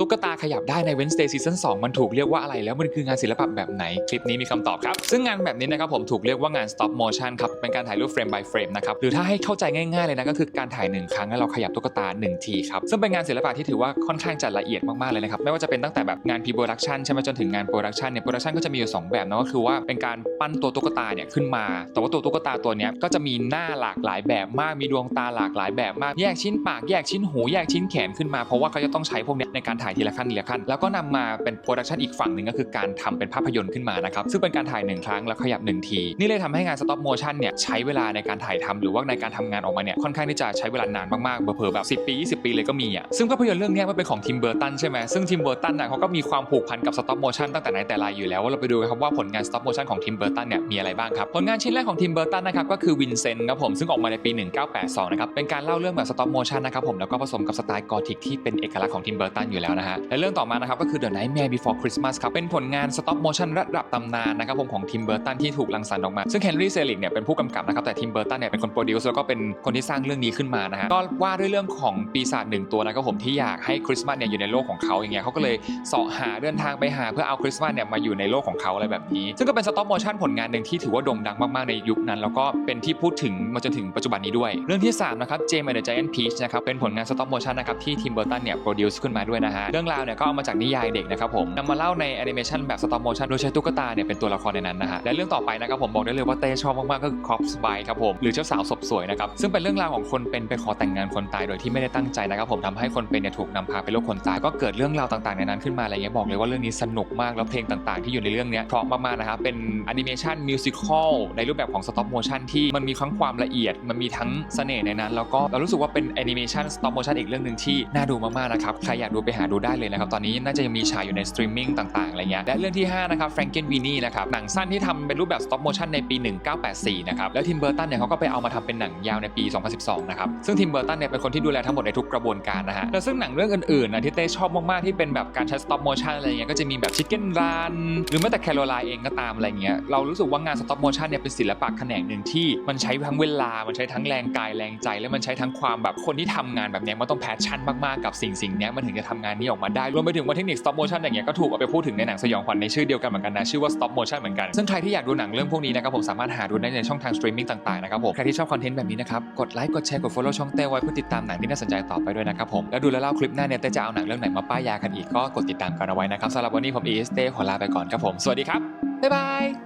ตุ๊กตาขยับได้ใน Wednesday Season 2 มันถูกเรียกว่าอะไรแล้วมันคืองานศิลปะแบบไหน คลิปนี้มีคำตอบครับ ซึ่งงานแบบนี้นะครับผมถูกเรียกว่างาน stop motion ครับ เป็นการถ่ายรูป frame by frame นะครับ หรือถ้าให้เข้าใจง่ายๆเลยนะ ก็คือการถ่ายหนึ่งครั้งแล้วเราขยับตุ๊กตาหนึ่งทีครับ ซึ่งเป็นงานศิลปะที่ถือว่าค่อนข้างจะละเอียดมากๆเลยนะครับ ไม่ว่าจะเป็นตั้งแต่แบบงาน pre production ใช่ไหมจนถึงงาน production เนี่ย production ก็จะมีอยู่สองแบบนะก็คือว่าเป็นการปั้นตัวตุ๊กตาเนี่ยขึ้นมา แต่ว่าตัวตุ๊กตาตัวเนี้ยก็จะมีหน้าหลากหลายแบบมาก มีดวงตาหลากหลายแบบมาก แยกชิ้นปาก แยกชิ้นหู แยกชิ้นแขนขึ้นมา เพราะว่าเขาจะต้องใช้พวกเนี้ยในการถ่ายายทีละขั้นทีละขั้น แล้วก็นำมาเป็นโปรดักชันอีกฝั่งหนึ่งก็คือการทำเป็นภาพยนตร์ขึ้นมานะครับซึ่งเป็นการถ่ายหนึ่งครั้งแล้วขยับหนึ่งทีนี่เลยทำให้งานสต็อปโมชั่นเนี่ยใช้เวลาในการถ่ายทำหรือว่าในการทำงานออกมาเนี่ยค่อนข้างที่จะใช้เวลานานมากๆเผลอๆแบบ 10 ปี 20 ปีเลยก็มีอะซึ่งภาพยนตร์เรื่องนี้มันเป็นของทิมเบอร์ตันใช่ไหมซึ่งทิมเบอร์ตันน่ะเขาก็มีความผูกพันกับสต็อปโมชั่นตั้งแต่ไหนแต่ไรอยู่แล้วว่าเราไปดูกันครับว่าผลงานสต็อปโมชั่นของทิมเบอร์ตันเนี่ยมีอะไรบ้างครับผลงานชิ้นแรกของทิมเบอร์ตันนะครับก็คือวินเซนต์ครับผมซึ่งออกมาในปี 1982นะครับเป็นการเล่าเรื่องแบบสต็อปโมชั่นนะครับผมแล้วก็ผสมกับสไตล์กอธิกที่เป็นเอกลักษณ์ของทิมเบอร์ตันอยู่แล้วนะฮะและเรื่องต่อมานะครับก็คือ The Nightmare Before Christmas ครับเป็นผลงานสต็อปโมชั่นระดับตำนานนะครับผมของทิมเบอร์ตันที่ถูกรังสรรค์ออกมา ซึ่งเฮนรี่เซลิกเนี่ยเป็นผู้กำกับนะครับแต่ทิมเบอร์ตันเนี่ยเป็นคนโปรดิวซ์แล้วก็เป็นคนที่สร้างเรื่องนี้ขึ้นมานะฮะก็ว่าด้วยเรื่องของปีศาจหนึ่งตัวนะครับผมที่อยากให้คริสต์มาสเนี่ยอยู่ในโลกของเขาอย่างเงี้ยเขาก็เลยเสาะหาเดินทางไปหาเพื่อเอาคริสต์มาสเนี่ยมาอยู่ในโลกของเขาอะไรแบบนี้ ซึ่งก็เป็นสต็อปโมชั่นผลงานหนึ่งที่ถือว่าโด่งดังมากๆในยุคนั้น แล้วก็เป็นที่พูดถึงมาจนถึงปัจจุบันนี้ด้วย เรื่องที่3นะครับเจมส์แอนด์จ i ย n t Peach นะครับเป็นผลงานสต็อปโมชั่นนะครับที่ทิมเบอร์ตันเนี่ยโปรดิวซ์ขึ้นมาด้วยนะฮะเรื่องราวเนี่ยก็เอามาจากนิยายเด็กนะครับผมนำมาเล่าในแอนิเมชันแบบสต็อปโมชั่นโดยใช้ตุ๊กตาเนี่ยเป็นตัวละครในนั้นนะฮะและเรื่องต่อไปนะครับผมบอกได้เลยว่าเต้ชอบมากๆก็คือ Corpse Bride ครับผมหรือเจ้าสาวศพสวยนะครับซึ่งเป็นเรื่องราวของคนเป็นไปขอแต่งงานคนตายโดยที่ไม่ได้ตั้งใจนะครับผมทำให้คนเป็นเนี่ยถูกนำพาไปโลกคนตายก็เกิดเรื่องราวต่างๆในนั้นขึ้นมาอะไรเงี้ยบอกเลยว่าเรื่องนี้สนุกมากแล้วเพลงต่างๆ ที่อยู่ในเรื่องเนี้ยเพราะมากๆนะครับเป็นแอนิเมชันมิวสิควลในรูปแบบของสต็อปโมชั่นที่มันมีทั้งความละเอียด มันมีทั้งเสน่ห์ในนั้น แล้วก็เรารู้สึกว่าเป็นแอนิเมชันสต็อปโมชั่นอีกเรื่องหนึ่งที่น่าดูมากๆนะครับใครอยากดูไปหาดูได้เลยนะครับ ตอนนี้น่าจะยังมีฉายอยู่ในสตรีมมิ่งต่างๆอะไรเงี้ยและเรื่องที่ห้านะครับแฟรงเกนวีนี่นะครับหนังสั้นที่ทำเป็นรูปแบบสต็อปโมชั่นในปี 1984 นะครับ แล้วทิมเบอร์ตันเนี่ยเขาก็ไปเอามาทำเป็นหนังยาวในปี 2012 นะครับ ซึ่งทิมเบอร์ตันเนี่ยเป็นคนที่ดูแลทั้งหมดในทุกกระบวนการนะฮะแล้วซึ่งหนังเรื่องอื่นๆนะที่เต้ชอบมากๆที่เป็นแบบการใช้สต็อปโมชั่นอะไรเงี้ยก็จะมีแบบชิคเก้นรันหรือแม้แต่แคโรไลน์เองก็ตามอะไรเงี้ยเรารู้สึกว่างานสต็อปโมชั่นเนี่ยเป็นศิลปะแขนงหนึ่งที่มันใช้ทั้งเวลา มันใช้ทั้งแรงกายแรงใจ และมันใช้ทั้งความแบบคนที่ทำงานแบบเนี้ยมันต้องแพชชั่นมากๆกับสิ่งสิ่งเนี้ยมันถึงจะทำงานนี้ออกมาได้รวมไปถึงว่าเทคนิค stop motion อย่างเงี้ยก็ถูกเอาไปพูดถึงในหนังสยองขวัญในชื่อเดียวกันเหมือนกันนะชื่อว่า stop motion เหมือนกันซึ่งใครที่อยากดูหนังเรื่องพวกนี้นะครับผมสามารถหาดูได้ในช่องทางสตรีมมิ่งต่างๆนะครับผมใครที่ชอบคอนเทนต์แบบนี้นะครับกดไลค์กดแชร์กด follow ช่องเต้ไว้เพื่อติดตามหนังที่น่าสนใจต่อไปด้วยนะครับผมแล้วดูแล้วเล่าคลิปหน้าเนี่ยเต้จะเอาหนังเรื่องไหนมาป้ายยากันอีกก็กดติดตามกันเอาไว้นะครับสำหรับวันนี้ผมเอสเต้ขอลาไปก่อนครับผมสวัสดีครับบ๊ายบาย